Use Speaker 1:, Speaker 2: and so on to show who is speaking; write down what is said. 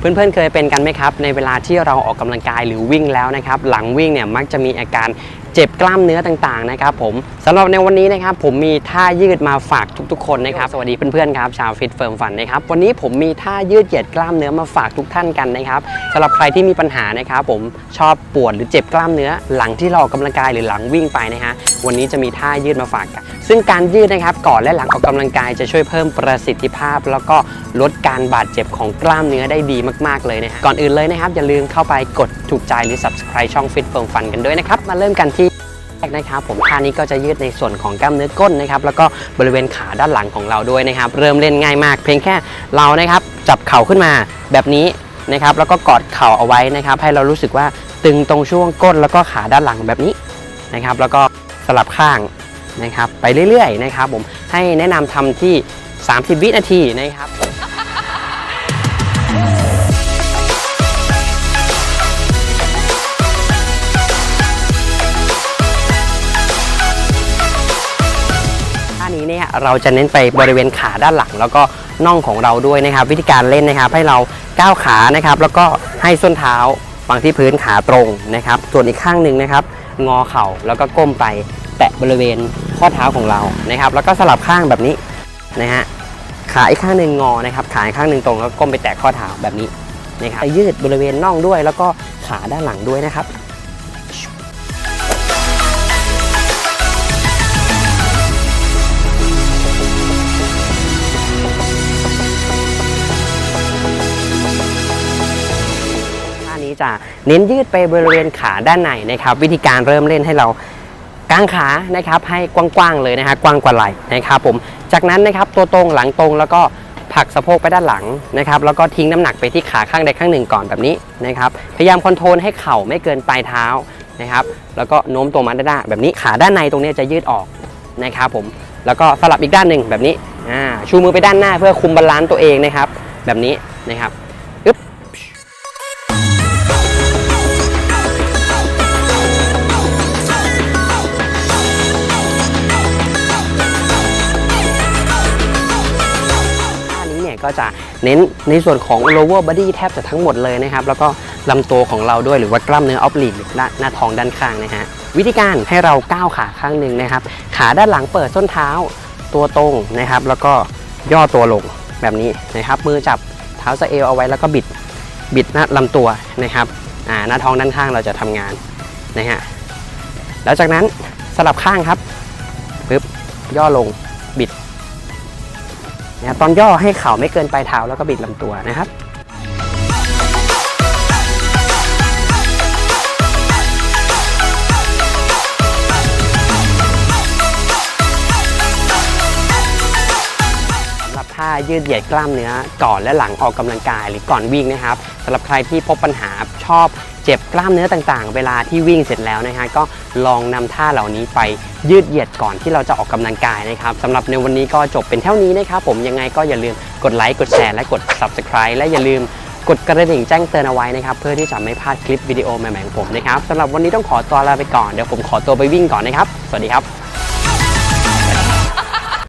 Speaker 1: เพื่อนๆเคยเป็นกันไหมครับ ในเวลาที่เราออกกำลังกายหรือวิ่งแล้วนะครับ หลังวิ่งเนี่ยมักจะมีอาการเจ็บกล้ามเนื้อต่างๆนะครับผมสำหรับในวันนี้นะครับผมมีท่ายืดมาฝากทุกๆคนนะครับสวัสดีเพื่อนๆครับชาวฟิตเฟิร์มฟันนะครับวันนี้ผมมีท่ายืดเหยียดกล้ามเนื้อมาฝากทุกท่านกันนะครับสำหรับใครที่มีปัญหานะครับผมชอบปวดหรือเจ็บกล้ามเนื้อ หลังที่เราออกกำลังกายหรือหลังวิ่งไปนะฮะวันนี้จะมีท่ายืดมาฝากกันซึ่งการยืดนะครับก่อนและหลังออกกำลังกายจะช่วยเพิ่มประสิทธิภาพ แล้วก็ลดการบาดเจ็บของกล้ามเนื้อได้ดีมาก ๆ เลยนะฮะก่อนอื่นเลยนะครับอย่าลืมเข้าไปกดถูกใจหรือ subscribe ช่อง Fit Firm Fun กันด้วยนะครับมาเริ่มกันที่แรกนะครับผมท่านี้ก็จะยืดในส่วนของกล้ามเนื้อก้นนะครับแล้วก็บริเวณขาด้านหลังของเราด้วยนะครับ เริ่มเล่นง่ายมาก เพียงแค่เรานะครับจับเข่าขึ้นมาแบบนี้นะครับแล้วก็กอดเข่าเอาไว้นะครับ ให้เรารู้สึกว่าตึงตรงช่วงก้นแล้วก็ขาด้านหลังแบบนี้นะครับ แล้วก็สลับข้างนะครับ ไปเรื่อยๆนะครับ ผมให้แนะนำทำที่ 30 วินาทีนะครับ เนี่ยเราจะเน้นไปบริเวณขาด้านหลัง แล้วก็น่องของเราด้วยนะครับ วิธีการเล่นนะครับให้เราก้าวขานะครับ แล้วก็ให้ส้นเท้าวางที่พื้นขาตรงนะครับ ส่วนอีกข้างหนึ่งนะครับ งอเข่าแล้วก็ก้มไปแตะบริเวณข้อเท้าของเรานะครับ แล้วก็สลับข้างแบบนี้นะฮะขาอีกข้างหนึ่งงอนะครับ ขาอีกข้างหนึ่งตรงแล้วก้มไปแตะข้อเท้าแบบนี้นะครับยืดบริเวณน่องด้วย แล้วก็ขาด้านหลังด้วยนะครับ จะเน้นยืดไปบริเวณขาด้านในนะครับ วิธีการเริ่มเล่นให้เรากางขานะครับให้กว้างๆเลยนะฮะกว้างกว่าไหล่นะครับผมจากนั้นนะครับตัวตรงหลังตรงแล้วก็ผลักสะโพกไปด้านหลังนะครับแล้วก็ทิ้งน้ำหนักไปที่ขาข้างใดข้างหนึ่งก่อนแบบนี้นะครับพยายามคอนโทรลให้เข่าไม่เกินปลายเท้านะครับแล้วก็โน้มตัวมาด้านหน้าแบบนี้ขาด้านในตรงนี้จะยืดออกนะครับผมแล้วก็สลับอีกด้านหนึ่งแบบนี้ชูมือไปด้านหน้าเพื่อคุมบาลานซ์ตัวเองนะครับ แบบนี้นะครับ ก็จะเน้นในส่วนของ lower body แทบจะทั้งหมดเลยนะครับ แล้วก็ลำตัวของเราด้วยหรือว่ากล้ามเนื้อออฟลีกหรือหน้าท้องด้านข้างนะฮะวิธีการให้เราก้าวขาข้างหนึ่งนะครับ ขาด้านหลังเปิดส้นเท้าตัวตรงนะครับ แล้วก็ย่อตัวลงแบบนี้นะครับ มือจับเท้าสะเอวเอาไว้แล้วก็บิดบิดหน้าลำตัวนะครับอ่าหน้าท้องด้านข้างเราจะทำงานนะฮะแล้วจากนั้นสลับข้างครับปึ๊บย่อลงบิด นะครับตอนย่อให้เข่าไม่เกินปลายเท้าแล้วก็บิดลำตัวนะครับสำหรับท่ายืดเหยียดกล้ามเนื้อก่อนและหลังออกกำลังกายหรือก่อนวิ่งนะครับสำหรับใครที่พบปัญหาชอบ จ็บกล้ามเนื้อต่างๆ เวลาที่วิ่งเสร็จแล้วนะฮะก็ลองนำท่าเหล่านี้ไปยืดเหยียดก่อนที่เราจะออกกำลังกายนะครับสำหรับในวันนี้ก็จบเป็นเท่านี้นะครับผมยังไงก็อย่าลืมกดไลค์กดแชร์และกด subscribe และอย่าลืมกดกระดิ่งแจ้งเตือนเอาไว้นะครับเพื่อที่จะไม่พลาดคลิปวิดีโอใหม่ๆของผมนะครับสำหรับวันนี้ต้องขอตัวลาไปก่อนเดี๋ยวผมขอตัวไปวิ่งก่อนนะครับ สวัสดีครับ